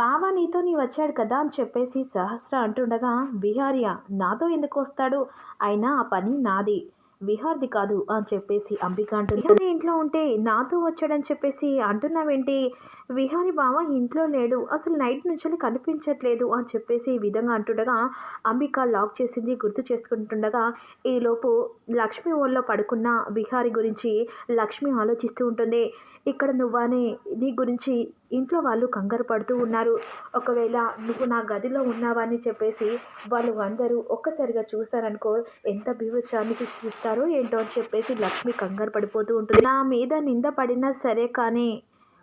బావా నీతో నీ వచ్చాడు కదా అని చెప్పేసి సహస్ర అంటుండగా విహార్య నాతో ఎందుకు వస్తాడు? అయినా ఆ పని నాది. విహార్ది కాదు అని చెప్పేసి అంబిక అంటుంది. ఇంట్లో ఉంటే నాతో వచ్చాడని చెప్పేసి అంటున్నావేంటి? విహారి బావ ఇంట్లో లేడు. అసలు నైట్ నుంచి కనిపించట్లేదు అని చెప్పేసి ఈ విధంగా అంటుండగా అంబిక లాక్ చేసింది గుర్తు చేసుకుంటుండగా ఈలోపు లక్ష్మి ఒళ్ళో పడుకున్న విహారి గురించి లక్ష్మి ఆలోచిస్తూ ఉంటుంది. ఇక్కడ నువ్వానే నీ గురించి ఇంట్లో వాళ్ళు కంగారు పడుతూ ఉన్నారు. ఒకవేళ నువ్వు నా గదిలో ఉన్నావని చెప్పేసి వాళ్ళు అందరూ ఒక్కసారిగా చూసారనుకో ఎంత బీభత్సాన్ని సృష్టిస్తారో ఏంటో అని చెప్పేసి లక్ష్మి కంగారు పడిపోతూ ఉంటుంది. నా మీద నింద పడినా సరే కానీ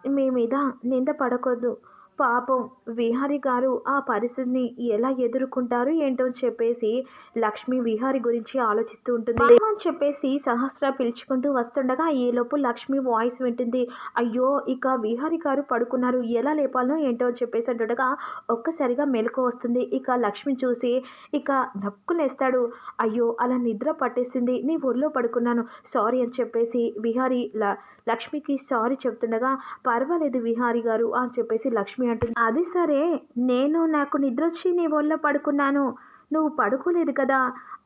మీ మీద నింద పడకూడదు. పాపం విహారి గారు ఆ పరిస్థితిని ఎలా ఎదుర్కొంటారు ఏంటో అని చెప్పేసి లక్ష్మి విహారి గురించి ఆలోచిస్తూ ఉంటుంది. అని చెప్పేసి సహస్ర పిలుచుకుంటూ వస్తుండగా ఈలోపు లక్ష్మి వాయిస్ వింటుంది. అయ్యో ఇక విహారి గారు పడుకున్నారు. ఎలా లేపాలనో ఏంటో అని చెప్పేసి అంటుండగా ఒక్కసారిగా మెలకు వస్తుంది. ఇక లక్ష్మి చూసి ఇక నక్కులేస్తాడు అయ్యో అలా నిద్ర పట్టేసింది. నీ ఒళ్ళో పడుకున్నాను. సారీ అని చెప్పేసి విహారి ల లక్ష్మికి సారీ చెప్తుండగా పర్వాలేదు విహారి గారు అని చెప్పేసి లక్ష్మి అంటుంది. అది సరే నేను నాకు నిద్ర వచ్చి నీ ఒళ్ళో పడుకున్నాను. నువ్వు పడుకోలేదు కదా.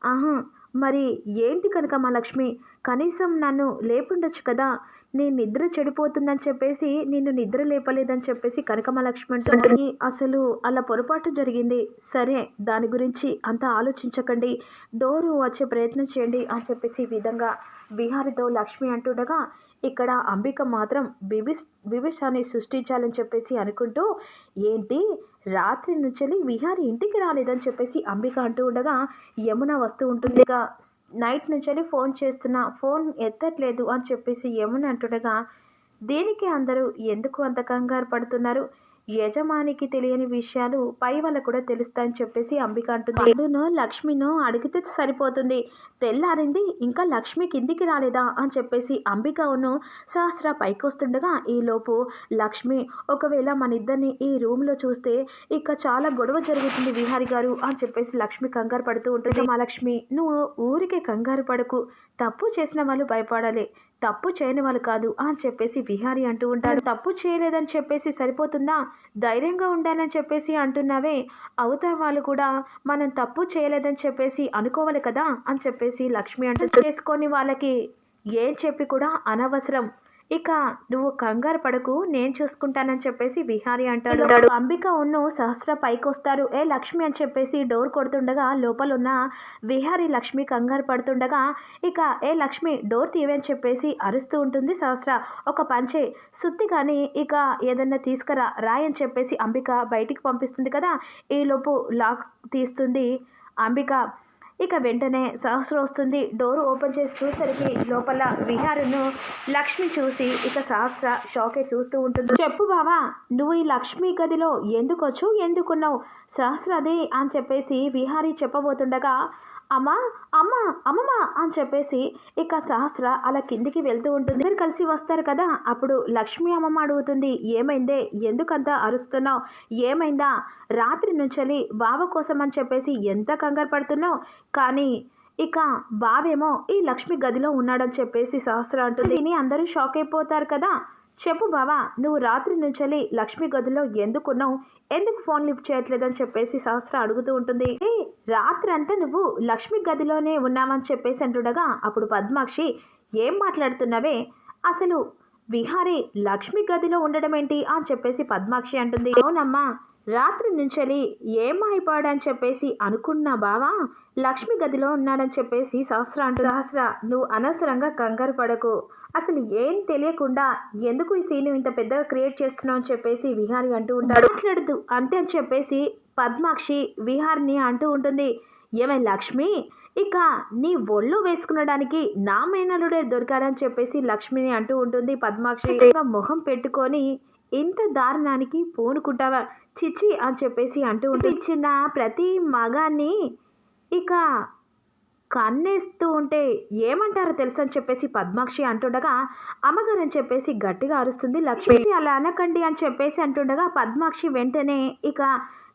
ఆహా మరి ఏంటి కనుక మా లక్ష్మి కనీసం నన్ను లేపుండొచ్చు కదా. నీ నిద్ర చెడిపోతుందని చెప్పేసి నిన్ను నిద్ర లేపలేదని చెప్పేసి కనకమలక్ష్మి అంటుంది. అసలు అలా పొరపాటు జరిగింది. సరే దాని గురించి అంత ఆలోచించకండి. డోరు వచ్చే ప్రయత్నం చేయండి అని చెప్పేసి ఈ విధంగా విహారితో లక్ష్మి అంటుండగా ఇక్కడ అంబిక మాత్రం బిబిస్ బిబిషాన్ని సృష్టించాలని చెప్పేసి అనుకుంటూ ఏంటి? రాత్రి నుంచి విహారి ఇంటికి రాలేదని చెప్పేసి అంబిక అంటూ ఉండగా యమున వస్తూ ఉంటుంది. ఇక నైట్ నుంచి ఫోన్ చేస్తున్నా ఫోన్ ఎత్తట్లేదు అని చెప్పేసి యమున అంటుండగా దీనికి అందరూ ఎందుకు అంత కంగారు పడుతున్నారు? యజమానికి తెలియని విషయాలు పై వాళ్ళకు కూడా తెలుస్తాయని చెప్పేసి అంబిక అంటుంది. పండునో లక్ష్మిను అడిగితే సరిపోతుంది. తెల్లారింది ఇంకా లక్ష్మి కిందికి రాలేదా అని చెప్పేసి అంబికను సహస్ర పైకి వస్తుండగా ఈలోపు లక్ష్మి ఒకవేళ మన ఇద్దరిని ఈ రూమ్లో చూస్తే ఇక చాలా గొడవ జరుగుతుంది విహారి గారు అని చెప్పేసి లక్ష్మి కంగారు పడుతూ ఉంటుంది. మా లక్ష్మి నువ్వు ఊరికే కంగారు పడకు. తప్పు చేసిన వాళ్ళు భయపడాలి. తప్పు చేయని వాళ్ళు కాదు అని చెప్పేసి విహారి అంటూ ఉంటాడు. తప్పు చేయలేదని చెప్పేసి సరిపోతుందా? ధైర్యంగా ఉండాలని చెప్పేసి అంటున్నావే. అవతల వాళ్ళు కూడా మనం తప్పు చేయలేదని చెప్పేసి అనుకోవాలి కదా అని చెప్పేసి లక్ష్మి అంటే చేసుకొని వాళ్ళకి ఏం చెప్పి కూడా అనవసరం. ఇక నువ్వు కంగారు పడకు నేను చూసుకుంటానని చెప్పేసి విహారి అంటాడు. అంబిక ఉన్ను సహస్ర పైకి వస్తారు ఏ లక్ష్మి అని చెప్పేసి డోర్ కొడుతుండగా లోపల ఉన్న విహారి లక్ష్మి కంగారు పడుతుండగా ఇక ఏ లక్ష్మి డోర్ తీవని చెప్పేసి అరుస్తూ ఉంటుంది సహస్ర. ఒక పంచే సుత్తి కానీ ఇక ఏదన్నా తీసుకురా రాయని చెప్పేసి అంబిక బయటికి పంపిస్తుంది కదా ఈలోపు లాక్ తీస్తుంది అంబిక. ఇక వెంటనే సహస్ర వస్తుంది. డోర్ ఓపెన్ చేసి చూసరికి లోపల విహారును లక్ష్మి చూసి ఇక సహస్ర షాకే చూస్తూ ఉంటుంది. చెప్పు బావా నువ్వు ఈ లక్ష్మి గదిలో ఎందుకొచ్చు ఎందుకున్నావు? సహస్ర అదే అని చెప్పేసి విహారీ చెప్పబోతుండగా అమ్మా అమ్మ అమ్మమ్మ అని చెప్పేసి ఇక సహస్ర అలా కిందికి వెళ్తూ ఉంటుంది. ఇద్దరు కలిసి వస్తారు కదా అప్పుడు లక్ష్మి అమ్మమ్మ అడుగుతుంది ఏమైందే? ఎందుకంత అరుస్తున్నావు? ఏమైందా? రాత్రి నుంచి బావ కోసం అని చెప్పేసి ఎంత కంగారు పడుతున్నావు? కానీ ఇక బావేమో ఈ లక్ష్మి గదిలో ఉన్నాడని చెప్పేసి సహస్ర అంటుంది. అందరూ షాక్ అయిపోతారు కదా. చెప్పు బావా నువ్వు రాత్రి నుంచి లక్ష్మి గదిలో ఎందుకున్నావు? ఎందుకు ఫోన్ లిఫ్ట్ చేయట్లేదని చెప్పేసి సహస్ర అడుగుతూ ఉంటుంది. ఏ రాత్రి అంతా నువ్వు లక్ష్మి గదిలోనే ఉన్నావని చెప్పేసి అంటుండగా అప్పుడు పద్మాక్షి ఏం మాట్లాడుతున్నావే? అసలు విహారీ లక్ష్మి గదిలో ఉండడం ఏంటి అని చెప్పేసి పద్మాక్షి అంటుంది. అవునమ్మా రాత్రి నుంచి ఏమైపోయాడని చెప్పేసి అనుకున్నా బావా? లక్ష్మి గదిలో ఉన్నాడని చెప్పేసి సహస్ర అంటు సహస్ర నువ్వు అనవసరంగా కంగారు పడకు. అసలు ఏం తెలియకుండా ఎందుకు ఈ సీన్ ఇంత పెద్దగా క్రియేట్ చేస్తున్నావు అని చెప్పేసి విహారి అంటూ ఉంటాడు. మాట్లాడదు అంతే అని చెప్పేసి పద్మాక్షి విహార్ని అంటూ ఉంటుంది. ఏమై లక్ష్మి? ఇక నీ ఒళ్ళు వేసుకునడానికి నా మేనలుడే దొరికాడని చెప్పేసి లక్ష్మిని అంటూ ఉంటుంది పద్మాక్షి. ఇక మొహం పెట్టుకొని ఇంత దారుణానికి పూనుకుంటావా? చిచి అని చెప్పేసి అంటూ ఉంటే ఇచ్చిన ప్రతి మగాన్ని ఇక కన్నేస్తూ ఉంటే ఏమంటారో తెలుసు అని చెప్పేసి పద్మాక్షి అంటుండగా అమ్మగారు అని చెప్పేసి గట్టిగా అరుస్తుంది లక్ష్మి అలా అనకండి అని చెప్పేసి అంటుండగా పద్మాక్షి వెంటనే ఇక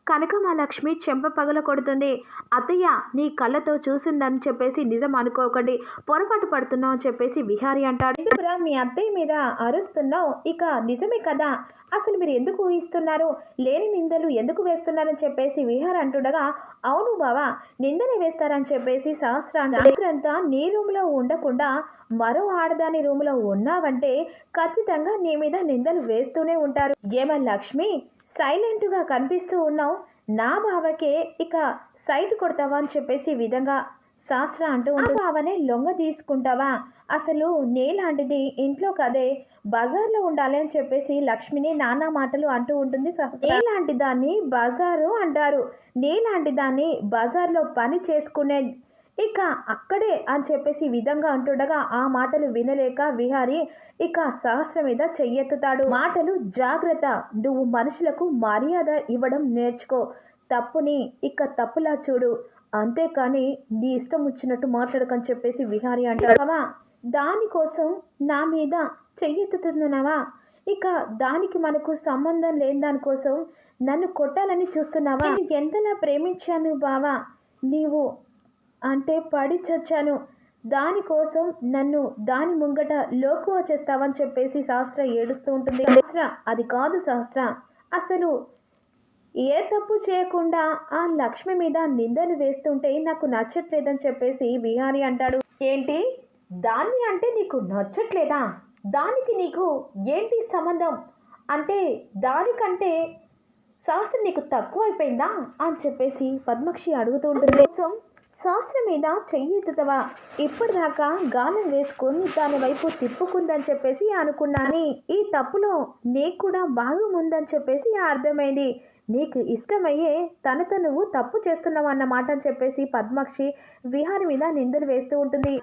కనకమాలక్ష్మి చెంప పగల కొడుతుంది. అత్తయ్య నీ కళ్ళతో చూసిందని చెప్పేసి నిజం అనుకోకండి. పొరపాటు పడుతున్నావు అని చెప్పేసి విహారి అంటాడు. ఎందుకురా మీ అత్తయ్య మీద అరుస్తున్నావు? ఇక నిజమే కదా? అసలు మీరు ఎందుకు ఊహిస్తున్నారు? లేని నిందలు ఎందుకు వేస్తున్నారని చెప్పేసి విహార్ అంటుండగా అవును బావా నిందనే వేస్తారని చెప్పేసి సహస్రాన్ని నీ రూమ్లో ఉండకుండా మరో ఆడదాని రూమ్లో ఉన్నావంటే ఖచ్చితంగా నీ మీద నిందలు వేస్తూనే ఉంటారు. ఏమ లక్ష్మి? సైలెంట్గా కనిపిస్తూ ఉన్నావు. నా బావకే ఇక సైట్ కొడతావా అని చెప్పేసి విధంగా శాస్త్ర అంటూ ఉంటుంది బావనే లొంగ తీసుకుంటావా? అసలు నేలాంటిది ఇంట్లో కదే బజార్లో ఉండాలి అని చెప్పేసి లక్ష్మిని నానా మాటలు అంటూ ఉంటుంది నేలాంటి దాన్ని బజారు అంటారు. నేలాంటి దాన్ని బజార్లో పని చేసుకునే ఇక అక్కడే అని చెప్పేసి విధంగా అంటుండగా ఆ మాటలు వినలేక విహారి ఇక సహస్ర మీద చెయ్యెత్తుతాడు. మాటలు జాగ్రత్త. నువ్వు మనుషులకు మర్యాద ఇవ్వడం నేర్చుకో. తప్పుని ఇక తప్పులా చూడు. అంతేకాని నీ ఇష్టం వచ్చినట్టు మాట్లాడకని చెప్పేసి విహారి అంటాడు. దానికోసం నా మీద చెయ్యెత్తుతున్నావా? ఇక దానికి మనకు సంబంధం లేని దానికోసం నన్ను కొట్టాలని చూస్తున్నావా? ఎంతలా ప్రేమించాను బావా? నీవు అంటే పడి చచ్చాను. దానికోసం నన్ను దాని ముంగట లోకువ చేస్తావని చెప్పేసి సహస్ర ఏడుస్తూ ఉంటుంది. సహస్ర అది కాదు సహస్ర. అసలు ఏ తప్పు చేయకుండా ఆ లక్ష్మి మీద నిందలు వేస్తుంటే నాకు నచ్చట్లేదని చెప్పేసి విహారి అంటాడు. ఏంటి? దాన్ని అంటే నీకు నచ్చట్లేదా? దానికి నీకు ఏంటి సంబంధం? అంటే దానికంటే శాస్త్రం నీకు తక్కువ అయిపోయిందా అని చెప్పేసి పద్మక్షి అడుగుతూ ఉంటుంది. కోసం శాస్త్రం మీద చెయ్యి ఎత్తుతావా ఇప్పటిదాకా గాలం వేసుకొని దాని వైపు తిప్పుకుందని చెప్పేసి అనుకున్నాను. ఈ తప్పులో నీకు కూడా భాగం ఉందని చెప్పేసి అర్థమైంది. నీకు ఇష్టమయ్యే తనతో నువ్వు తప్పు చేస్తున్నావు అన్నమాట అని చెప్పేసి పద్మాక్షి విహారి మీద నిందలు వేస్తూ ఉంటుంది.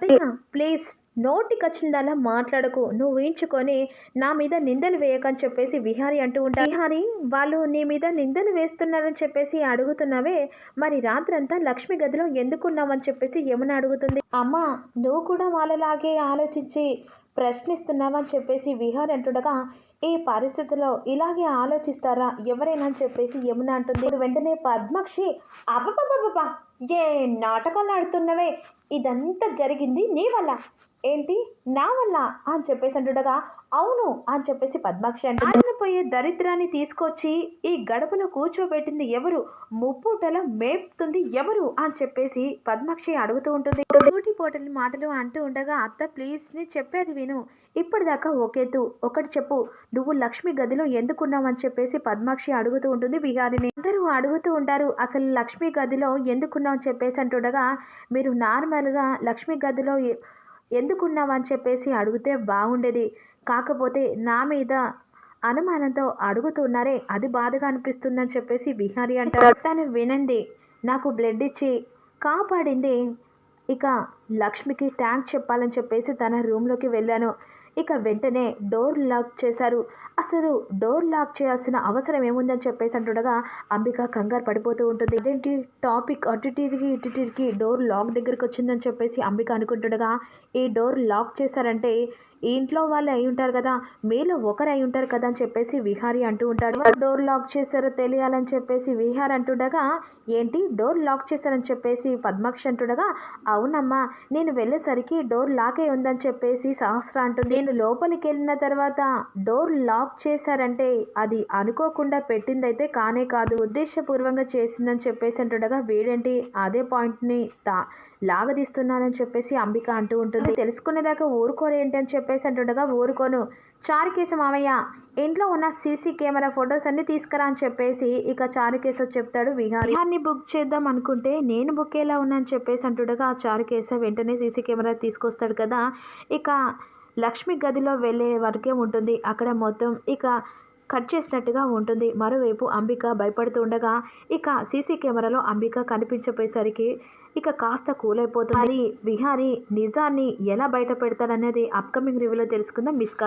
ప్లీజ్ నోటికొచ్చిందలా మాట్లాడకు. నువ్వు ఊహించుకొని నా మీద నిందలు వేయకని చెప్పేసి విహారి అంటూ ఉంటా. విహారి వాళ్ళు నీ మీద నిందలు వేస్తున్నారని చెప్పేసి అడుగుతున్నావే? మరి రాత్రంతా లక్ష్మి గదిలో ఎందుకున్నావని చెప్పేసి యమున అడుగుతుంది. అమ్మా నువ్వు కూడా వాళ్ళలాగే ఆలోచించి ప్రశ్నిస్తున్నావని చెప్పేసి విహారి అంటుండగా ఈ పరిస్థితిలో ఇలాగే ఆలోచిస్తారా? ఎవరైనా అని చెప్పేసి యమున అంటుంది. వెంటనే పద్మక్షి అబ్బబ్బబ్బబ్బ ఏ నాటకాలు ఆడుతున్నవే? ఇదంతా జరిగింది నీ వల్ల. ఏంటి? నా వల్ల? అని చెప్పేసి అంటుండగా అవును అని చెప్పేసి పద్మాక్షి అంటే పోయే దరిద్రాన్ని తీసుకొచ్చి ఈ గడపలో కూర్చోబెట్టింది ఎవరు? ముప్పుటల మేపుతుంది ఎవరు? అని చెప్పేసి పద్మాక్షి అడుగుతూ ఉంటుంది. డ్యూటీ పోటలి మాటలు అంటూ ఉండగా అత్త ప్లీజ్ని చెప్పేది విను. ఇప్పటిదాకా ఓకేతు ఒకటి చెప్పు. నువ్వు లక్ష్మి గదిలో ఎందుకున్నావని చెప్పేసి పద్మాక్షి అడుగుతూ ఉంటుంది బిహారిని అందరూ అడుగుతూ ఉంటారు అసలు లక్ష్మి గదిలో ఎందుకున్నావు? అని చెప్పేసి అంటుండగా మీరు నార్మల్గా లక్ష్మి గదిలో ఎందుకున్నావని చెప్పేసి అడిగితే బాగుండేది కాకపోతే నా మీద అనుమానంతో అడుగుతున్నారే అది బాధగా అనిపిస్తుందని చెప్పేసి విహారి అంటారు తను వినండి నాకు బ్లడ్ ఇచ్చి కాపాడింది. ఇక లక్ష్మికి ట్యాంక్ చెప్పాలని చెప్పేసి తన రూమ్లోకి వెళ్ళాను. ఇక వెంటనే డోర్ లాక్ చేశారు. అసలు డోర్ లాక్ చేయాల్సిన అవసరం ఏముందని చెప్పేసి అంటుండగా అంబిక కంగారు పడిపోతూ ఉంటుంది. ఇదేంటి టాపిక్ అటు తిరిగి ఇటు తిరిగి డోర్ లాక్ దగ్గరికి వచ్చిందని చెప్పేసి అంబిక అనుకుంటుండగా ఈ డోర్ లాక్ చేశారంటే ఈ ఇంట్లో వాళ్ళు అయి ఉంటారు కదా మీలో ఒకరు అయి ఉంటారు కదా అని చెప్పేసి విహారి అంటూ ఉంటాడు. డోర్ లాక్ చేశారో తెలియాలని చెప్పేసి విహార్ అంటుండగా ఏంటి? డోర్ లాక్ చేశారని చెప్పేసి పద్మాక్షి అంటుండగా అవునమ్మా నేను వెళ్ళేసరికి డోర్ లాక్ అయి ఉందని చెప్పేసి సహస్ర అంటుంది. నేను లోపలికి వెళ్ళిన తర్వాత డోర్ లాక్ చేశారంటే అది అనుకోకుండా పెట్టిందైతే కానే కాదు ఉద్దేశపూర్వంగా చేసిందని చెప్పేసి అంటుండగా వీడేంటి? అదే పాయింట్ని తా లాగదీస్తున్నానని చెప్పేసి అంబిక అంటూ ఉంటుంది. తెలుసుకునేదాకా ఊరుకోరేంటి అని చెప్పేసి అంటుండగా ఊరుకోను. చారుకేశ మామయ్య ఇంట్లో ఉన్న సీసీ కెమెరా ఫొటోస్ అన్ని తీసుకురా అని చెప్పేసి ఇక చారుకేశ చెప్తాడు విహారి. విహార్ని బుక్ చేద్దాం అనుకుంటే నేను బుక్ ఎలా ఉన్నాను చెప్పేసి అంటుండగా ఆ చారుకేశ వెంటనే సీసీ కెమెరా తీసుకొస్తాడు కదా. ఇక లక్ష్మి గదిలో వెళ్ళే వరకే ఉంటుంది? అక్కడ మొత్తం ఇక కట్ చేసినట్టుగా ఉంటుంది. మరోవైపు అంబిక భయపడుతూ ఉండగా ఇక సీసీ కెమెరాలో అంబిక కనిపించపోయేసరికి ఇక కాస్త కూల్ అయిపోతుంది మరి విహారీ నిజాన్ని ఎలా బయట పెడతాడనేది అప్కమింగ్ రివ్యూలో తెలుసుకుందాం. మిస్ కాదు